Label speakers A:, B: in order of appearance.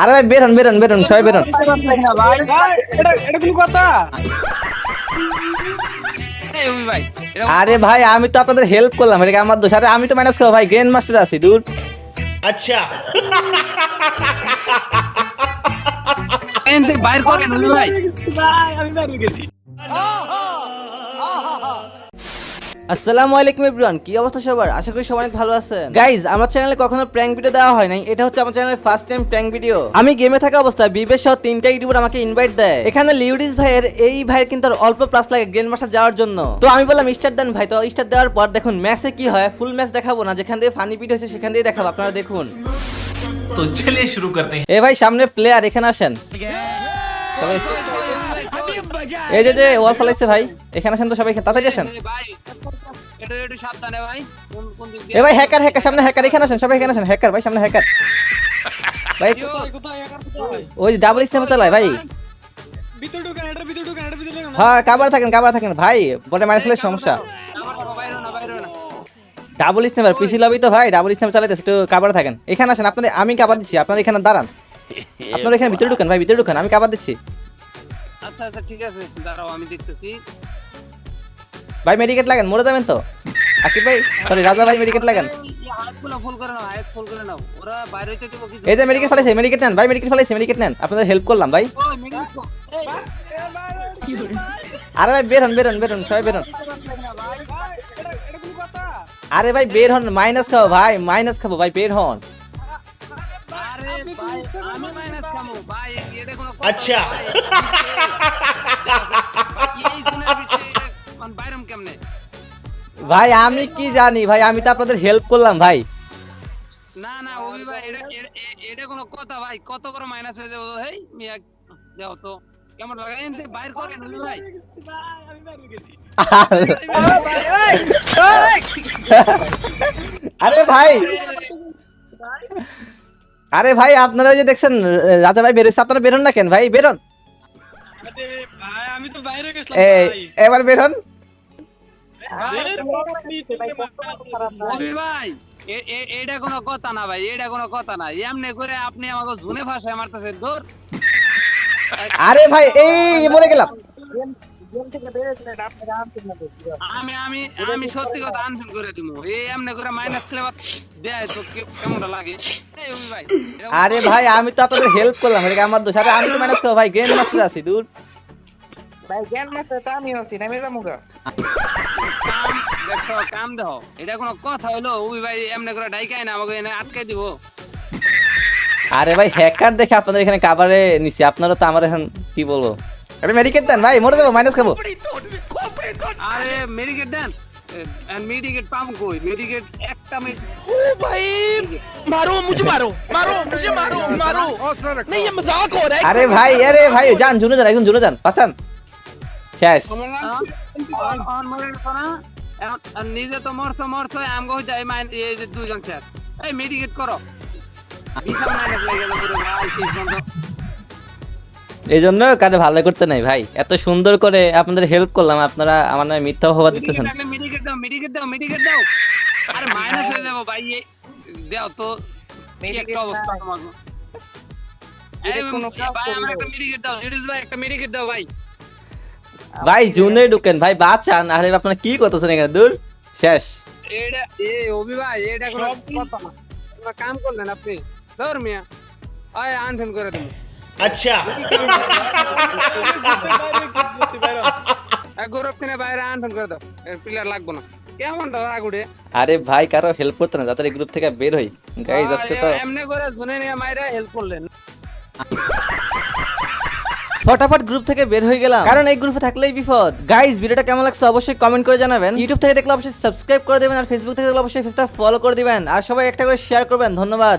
A: আরে ভাই বেরোন বেরোন বেরোন সবাই বেরোন। আরে ভাই আমি তো আপনাদের হেল্প করলাম এটা আমার দোষ? আরে আমি তো মাইনাস খাব ভাই গ্র্যান্ড মাস্টার আছি দূর।
B: বাইর করেন ভাই।
A: আসসালামু আলাইকুম এভরিওয়ান কি অবস্থা সবার? আশা করি সবাই অনেক ভালো আছেন। গাইজ আমার চ্যানেলে কখনো প্র্যাঙ্ক ভিডিও দেওয়া হয় নাই এটা হচ্ছে আমার চ্যানেলের ফার্স্ট টাইম প্র্যাঙ্ক ভিডিও আমি গেমে থাকা অবস্থায় বিবেশ সহ তিনটা ইউটিউবার আমাকে ইনভাইট দেয়। এখানে লিউডিস ভাইয়ের এই ভাইয়ের কিন্তু আর অল্প প্লাস লাগে গ্রেন মাস্টার যাওয়ার জন্য। তো আমি বললাম স্টার দেন ভাই। তো স্টার দেওয়ার পর দেখুন ম্যাচে কি হয় ফুল ম্যাচ দেখাবো না। যেখান থেকে ফানি ভিডিও হয়েছে সেখান দিয়ে দেখাবো আপনারা দেখুন।
C: তো চলিয়ে শুরু করতে।
A: এ ভাই সামনে প্লেয়ার এখানে আসেন। এই যে যে ওয়াল ফলাইছে ভাই। এখানে আসেন তো সবাই তাড়াতাড়ি আসেন। এ ভাই হ্যাকার হ্যাকার সামনে হ্যাকার এখানে আসেন সবাই এখানে আসেন। হ্যাকার ভাই সামনে হ্যাকার ভাই ওই যে ডাবল স্টেপ চালায় ভাই। হ্যাঁ কাবার থাকেন কাবার থাকেন। ভাই বলে মাইনাস হলে সমস্যা। ডাবল স্টেপার পিসি লবি তো ভাই ডাবল স্টেপ চালাইতেছে একটু কাবার থাকেন। এখানে আসেন আপনাদের আমি কাবার দিচ্ছি আপনারা এখানে দাঁড়ান। আপনারা এখানে ভিতরে ঢুকেন ভাই ভিতরে ঢুকেন আমি কাবার দিচ্ছি।
B: আচ্ছা আচ্ছা ঠিক আছে দাঁড়াও আমি দেখতেছি।
A: ভাই মেডিকেট লাগেন মরে যাবেন তো। আকিব ভাই সরি রাজা ভাই মেডিকেট লাগেন।
B: হাতগুলো ফুল করে নাও হাত ফুল করে নাও। ওরা বাইরে হইতে দিব কিছু
A: এই যে মেডিকেট ফেলাইছে মেডিকেট নেন। ভাই মেডিকেট ফেলাইছে মেডিকেট নেন। আপনাদের হেল্প করলাম ভাই। আরে ভাই বের হন বের হন বের হন সবাই বের হন। আরে ভাই বের হন মাইনাস খাব ভাই মাইনাস খাব ভাই বের হন।
B: আরে ভাই আমি মাইনাস খামু ভাই এটা কোনো
C: আচ্ছা।
A: ভাই আমি কি জানি? ভাই আমি তো আপনাদের হেল্প করলাম ভাই।
B: না না ওবি ভাই এটা এটা- কোনো কথা ভাই। কত বড় মাইনাস হয়ে যাবে হেই মিয়া যাও তো। কেমন লাগে এনতে বাইর করেন ওবি ভাই।
A: আরে ভাই আরে ভাই আপনারা যে দেখছেন রাজা ভাই বেরোচ্ছে আপনারা বেরোন না কেন? ভাই বেরোন। এই এবার
B: এ- এ- এটা কোনো কথা না ভাই এটা কোনো কথা না। এমনি করে আপনি আমাকে ঝুনে ভাষায় মারতেছে দূর
A: আরে ভাই এই মরে গেলাম।
B: আমি আমি আমি সত্যি কথা করে দিব। এই এমনি করে মাইনাস খেলে দেয় তো কেমনটা লাগে? ভাই
A: আরে ভাই আমি তো আপনাদের হেল্প করলাম এটা আমার দোষ? আরে আমি তো ম্যানেজ করব ভাই গ্র্যান্ড মাস্টার আছি দূর।
D: ভাই জ্ঞান মাস্টার তা আমি আছি নামে যাব গা।
B: দেখো কাম দাও এটা কোনো কথা হলো? ওই ভাই এমনি করে ডাইকাই না আমাকে এনে আটকাই দিব।
A: আরে ভাই হ্যাকার দেখে আপনাদের এখানে কাভারে নিছি আপনারা তো আমার এখন কি বলব? আরে মেডিকেট দেন ভাই মরে যাবো মাইনাস খাবো
B: আরে মেডিকেট দেন মেডিকেট পাম কই মেডিকেট একটা মে-
E: ओ भाई मारो मुझे मारो मारो मुझे मारो मारो नहीं ये मजाक हो रहा है
A: আরে ভাই আরে ভাই যান জুনে যান একদম জুনে যান পাচান শেষ
B: হ্যাঁ? অন অন মরে গেছো না এখন আর নিজে তো মরছো মরছো আমগো হই যায় মাইন এই যে দুজন স্যার এই মেডিকেট করো বিশাল মাইনাস লেগে গেল পুরো ভাই শেষ বন্ধ
A: এই জন্য কারে ভালো করতে নাই ভাই। এত সুন্দর করে আপনাদের হেল্প করলাম আপনারা আমার নামে মিথ্যা অপবাদ দিতেছেন।
B: মেডিকেট দাও মেডিকেট দাও মেডিকেট দাও। আরে মাইনাস হয়ে যাব ভাই দাও তো কি একটা অবস্থা তোমার? এই
D: কোনো কাজ
B: ভাই আমার
D: করল।
B: একটা মেডিকেট দাও ভাই একটা মেডিকেট দাও ভাই।
A: ভাই জুনে ঢুকেন ভাই বাঁচান। আরে আপনারা কি করতেছেন এখানে? দূর শেষ।
B: এটা এ অভি ভাই এটা কোনো কথা না। কাম করলেন আপনি। ধর মিয়া। আয় আনফেন করে দেবো আচ্ছা।
A: আরে ভাই কারও হেল্প করতে না গ্রুপ থেকে বের হই। আজকে তো
B: এমনি করে শুনে নিয়ে মাইরা হেল্প করলেন।
A: ফটাফট গ্রুপ থেকে বের হয়ে গেলাম। কারণ এই গ্রুপে থাকলেই বিপদ। গাইস ভিডিওটা কেমন লাগছে অবশ্যই কমেন্ট করে জানাবেন। ইউটিউব থেকে দেখলে অবশ্যই সাবস্ক্রাইব করে দেবেন আর ফেসবুক থেকে দেখলে অবশ্যই ফেসটা ফলো করে দিবেন। আর সবাই একটা করে শেয়ার করবেন। ধন্যবাদ।